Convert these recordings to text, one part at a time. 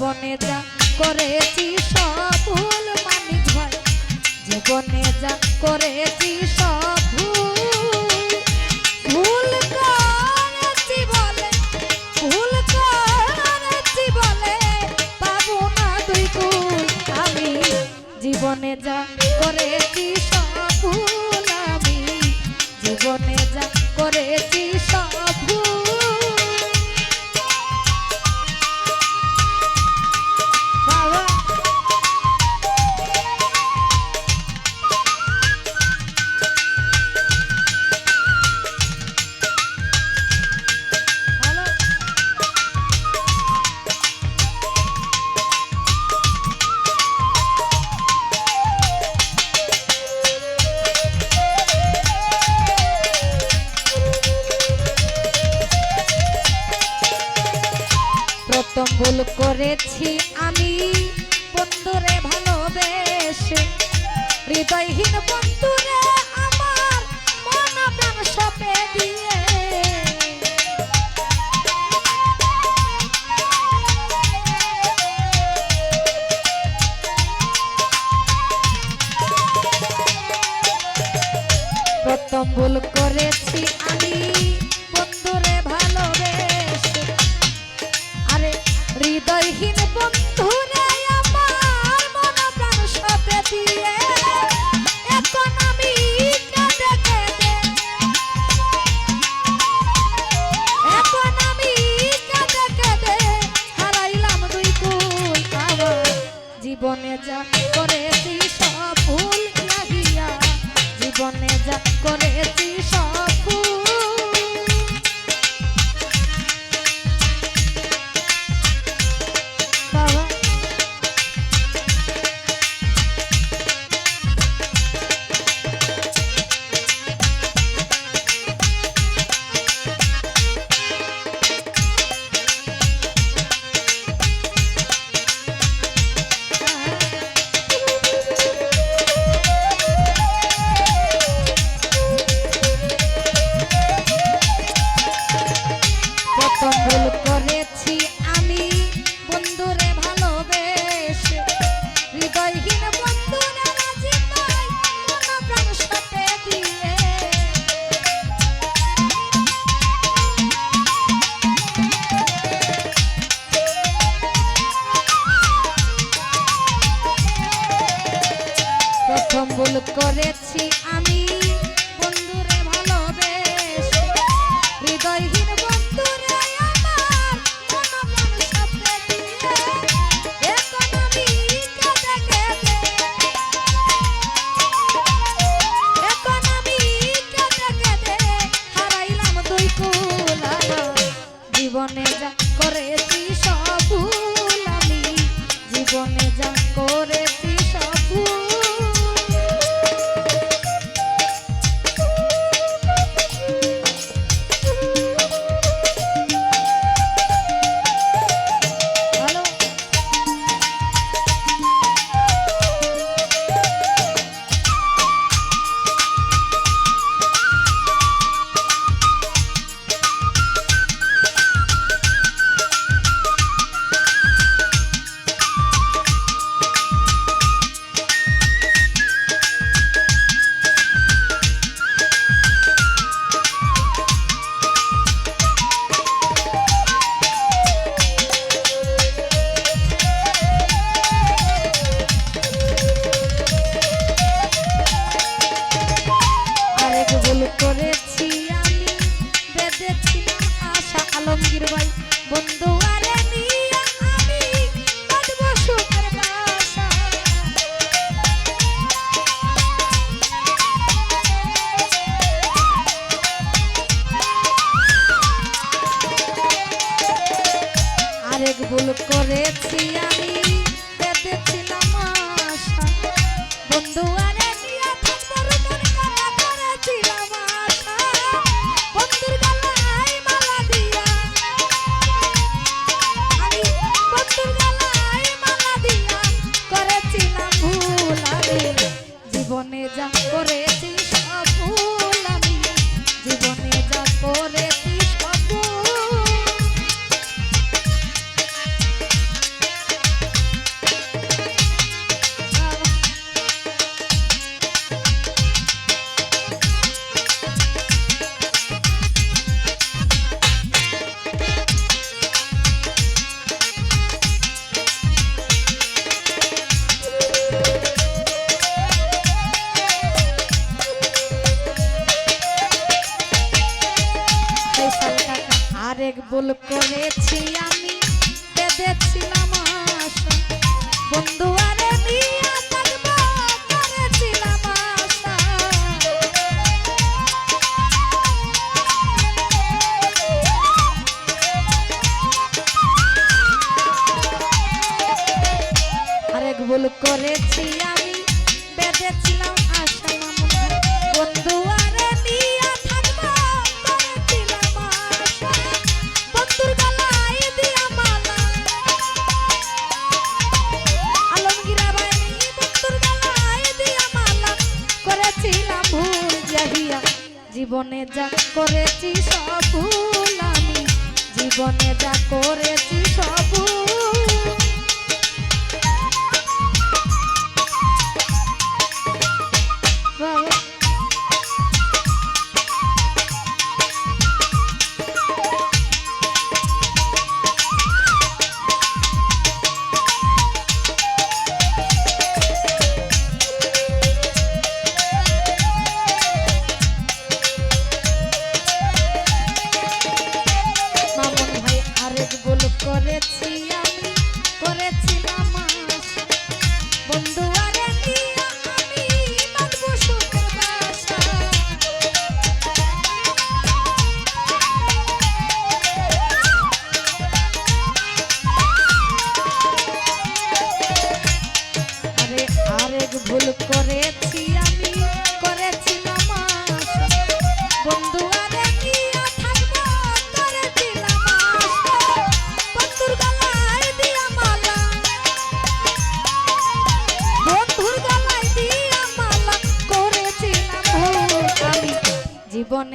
জীবনে যা করেছি, সব ভুল মানিক ভাই জীবনে যা করেছি, সব ভুল। ভুল করেছি বলে, ভুল করেছি বলে পাবো না দুই কুল আমি জীবনে যা করেছি, সব ভুল। আমি জীবনে যা করেছি, সব ভুল। ভুল করেছি আমি। বন্ধুরে ভালোবেসে হৃদয়হীন বন্ধুরে আমার মন প্রাণ সপে দিয়ে করেছি সব কম্বল করেছি আমি। করেছি আমি। করে যা করেছি সব ভুল আমি জীবনে যা করেছি সব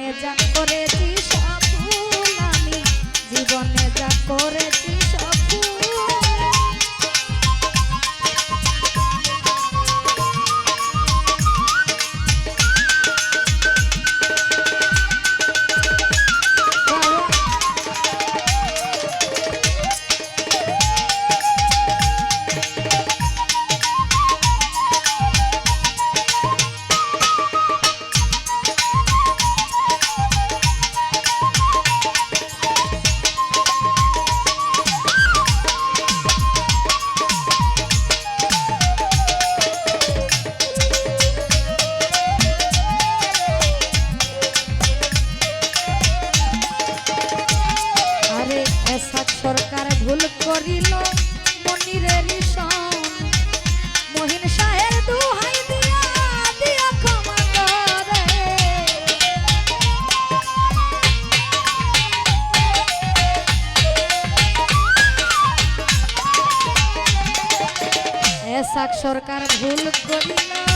জীবনে যা করেছি সব আমি। জীবনে যা করে ডাক সরকার ভুল করিল।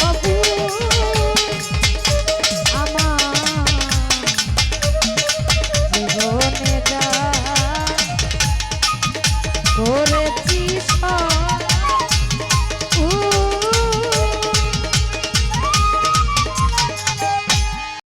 বাবু।